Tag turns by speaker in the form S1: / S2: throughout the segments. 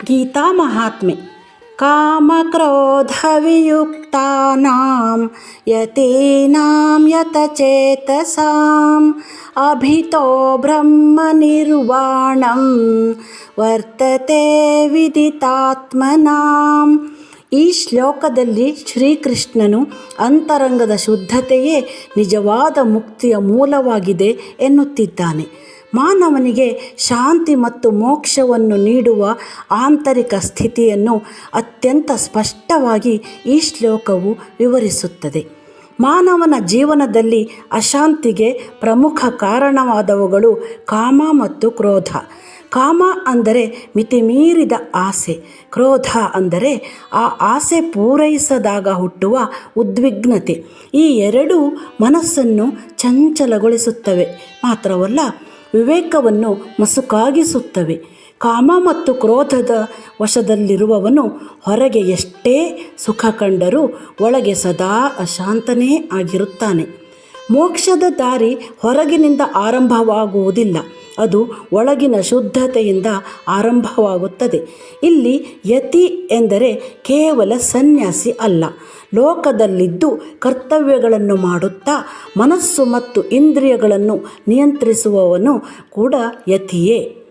S1: ಗೀತಾ ಮಹಾತ್ಮೆ कामक्रोधवियुक्तानां यतीनां यतचेतसाम् अभितो ब्रह्मनिर्वाणं ವರ್ತತೆ ವಿದಿತಾತ್ಮನಾಂ ಈ ಶ್ಲೋಕದಲ್ಲಿ ಶ್ರೀಕೃಷ್ಣನು ಅಂತರಂಗದ ಶುದ್ಧತೆಯೇ ನಿಜವಾದ ಮುಕ್ತಿಯ ಮೂಲವಾಗಿದೆ ಎನ್ನುತ್ತಿದ್ದಾನೆ ಮಾನವನಿಗೆ ಶಾಂತಿ ಮತ್ತು ಮೋಕ್ಷವನ್ನು ನೀಡುವ ಆಂತರಿಕ ಸ್ಥಿತಿಯನ್ನು ಅತ್ಯಂತ ಸ್ಪಷ್ಟವಾಗಿ ಈ ಶ್ಲೋಕವು ವಿವರಿಸುತ್ತದೆ. ಮಾನವನ ಜೀವನದಲ್ಲಿ ಅಶಾಂತಿಗೆ ಪ್ರಮುಖ ಕಾರಣವಾದವುಗಳು ಕಾಮ ಮತ್ತು ಕ್ರೋಧ. ಕಾಮ ಅಂದರೆ ಮಿತಿಮೀರಿದ ಆಸೆ, ಕ್ರೋಧ ಅಂದರೆ ಆ ಆಸೆ ಪೂರೈಸದಾಗ ಹುಟ್ಟುವ ಉದ್ವಿಗ್ನತೆ. ಈ ಎರಡೂ ಮನಸ್ಸನ್ನು ಚಂಚಲಗೊಳಿಸುತ್ತವೆ. ಮಾತ್ರವಲ್ಲ ವಿವೇಕವನ್ನು ಮಸುಕಾಗಿಸುತ್ತವೆ. ಕಾಮ ಮತ್ತು ಕ್ರೋಧದ ವಶದಲ್ಲಿರುವವನು ಹೊರಗೆ ಎಷ್ಟೇ ಸುಖ ಕಂಡರೂ ಒಳಗೆ ಸದಾ ಅಶಾಂತನೇ ಆಗಿರುತ್ತಾನೆ. ಮೋಕ್ಷದ ದಾರಿ ಹೊರಗಿನಿಂದ ಆರಂಭವಾಗುವುದಿಲ್ಲ. ಅದು ಒಳಗಿನ ಶುದ್ಧತೆಯಿಂದ ಆರಂಭವಾಗುತ್ತದೆ. ಇಲ್ಲಿ ಯತಿ ಎಂದರೆ ಕೇವಲ ಸನ್ಯಾಸಿ ಅಲ್ಲ. ಲೋಕದಲ್ಲಿದ್ದು ಕರ್ತವ್ಯಗಳನ್ನು ಮಾಡುತ್ತಾ ಮನಸ್ಸು ಮತ್ತು ಇಂದ್ರಿಯಗಳನ್ನು ನಿಯಂತ್ರಿಸುವವನು ಕೂಡ ಯತಿಯೇ.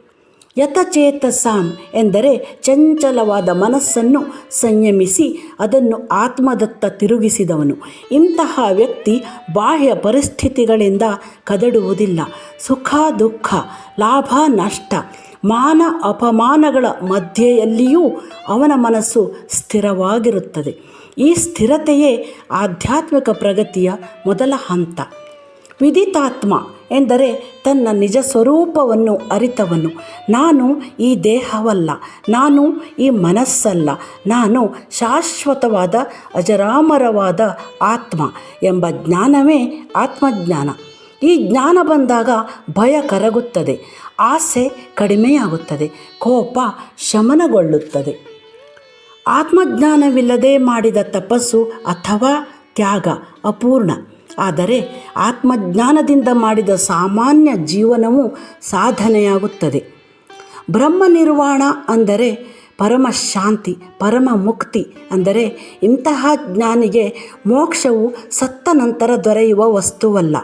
S1: ಯಥಚೇತಸಾಂ ಎಂದರೆ ಚಂಚಲವಾದ ಮನಸ್ಸನ್ನು ಸಂಯಮಿಸಿ ಅದನ್ನು ಆತ್ಮದತ್ತ ತಿರುಗಿಸಿದವನು. ಇಂತಹ ವ್ಯಕ್ತಿ ಬಾಹ್ಯ ಪರಿಸ್ಥಿತಿಗಳಿಂದ ಕದಡುವುದಿಲ್ಲ. ಸುಖ, ದುಃಖ, ಲಾಭ, ನಷ್ಟ, ಮಾನ, ಅಪಮಾನಗಳ ಮಧ್ಯೆಯಲ್ಲಿಯೂ ಅವನ ಮನಸ್ಸು ಸ್ಥಿರವಾಗಿರುತ್ತದೆ. ಈ ಸ್ಥಿರತೆಯೇ ಆಧ್ಯಾತ್ಮಿಕ ಪ್ರಗತಿಯ ಮೊದಲ ಹಂತ. ವಿದಿತಾತ್ಮ ಎಂದರೆ ತನ್ನ ನಿಜ ಸ್ವರೂಪವನ್ನು ಅರಿತವನು. ನಾನು ಈ ದೇಹವಲ್ಲ, ನಾನು ಈ ಮನಸ್ಸಲ್ಲ, ನಾನು ಶಾಶ್ವತವಾದ, ಅಜರಾಮರವಾದ ಆತ್ಮ ಎಂಬ ಜ್ಞಾನವೇ ಆತ್ಮಜ್ಞಾನ. ಈ ಜ್ಞಾನ ಬಂದಾಗ ಭಯ ಕರಗುತ್ತದೆ, ಆಸೆ ಕಡಿಮೆಯಾಗುತ್ತದೆ, ಕೋಪ ಶಮನಗೊಳ್ಳುತ್ತದೆ. ಆತ್ಮಜ್ಞಾನವಿಲ್ಲದೆ ಮಾಡಿದ ತಪಸ್ಸು ಅಥವಾ ತ್ಯಾಗ ಅಪೂರ್ಣ. ಆದರೆ ಆತ್ಮಜ್ಞಾನದಿಂದ ಮಾಡಿದ ಸಾಮಾನ್ಯ ಜೀವನವು ಸಾಧನೆಯಾಗುತ್ತದೆ. ಬ್ರಹ್ಮ ನಿರ್ವಾಣ ಅಂದರೆ ಪರಮ ಶಾಂತಿ ಪರಮ ಮುಕ್ತಿ ಅಂದರೆ ಇಂತಹ ಜ್ಞಾನಿಗೆ ಮೋಕ್ಷವು ಸತ್ತ ನಂತರ ದೊರೆಯುವ ವಸ್ತುವಲ್ಲ.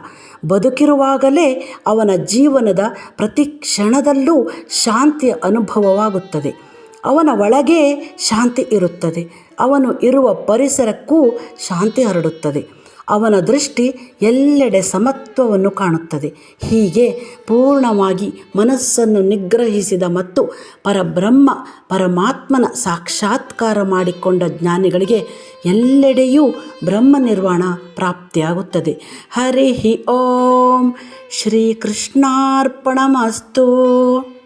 S1: ಬದುಕಿರುವಾಗಲೇ ಅವನ ಜೀವನದ ಪ್ರತಿ ಕ್ಷಣದಲ್ಲೂ ಶಾಂತಿಯ ಅನುಭವವಾಗುತ್ತದೆ. ಅವನ ಒಳಗೇ ಶಾಂತಿ ಇರುತ್ತದೆ. ಅವನು ಇರುವ ಪರಿಸರಕ್ಕೂ ಶಾಂತಿ ಹರಡುತ್ತದೆ. ಅವನ ದೃಷ್ಟಿ ಎಲ್ಲೆಡೆ ಸಮತ್ವವನ್ನು ಕಾಣುತ್ತದೆ. ಹೀಗೆ ಪೂರ್ಣವಾಗಿ ಮನಸ್ಸನ್ನು ನಿಗ್ರಹಿಸಿದ ಮತ್ತು ಪರಬ್ರಹ್ಮ, ಪರಮಾತ್ಮನ ಸಾಕ್ಷಾತ್ಕಾರ ಮಾಡಿಕೊಂಡ ಜ್ಞಾನಿಗಳಿಗೆ ಎಲ್ಲೆಡೆಯೂ ಬ್ರಹ್ಮ ನಿರ್ವಾಣ ಪ್ರಾಪ್ತಿಯಾಗುತ್ತದೆ. ಹರಿ ಓಂ ಶ್ರೀಕೃಷ್ಣಾರ್ಪಣಮಸ್ತು.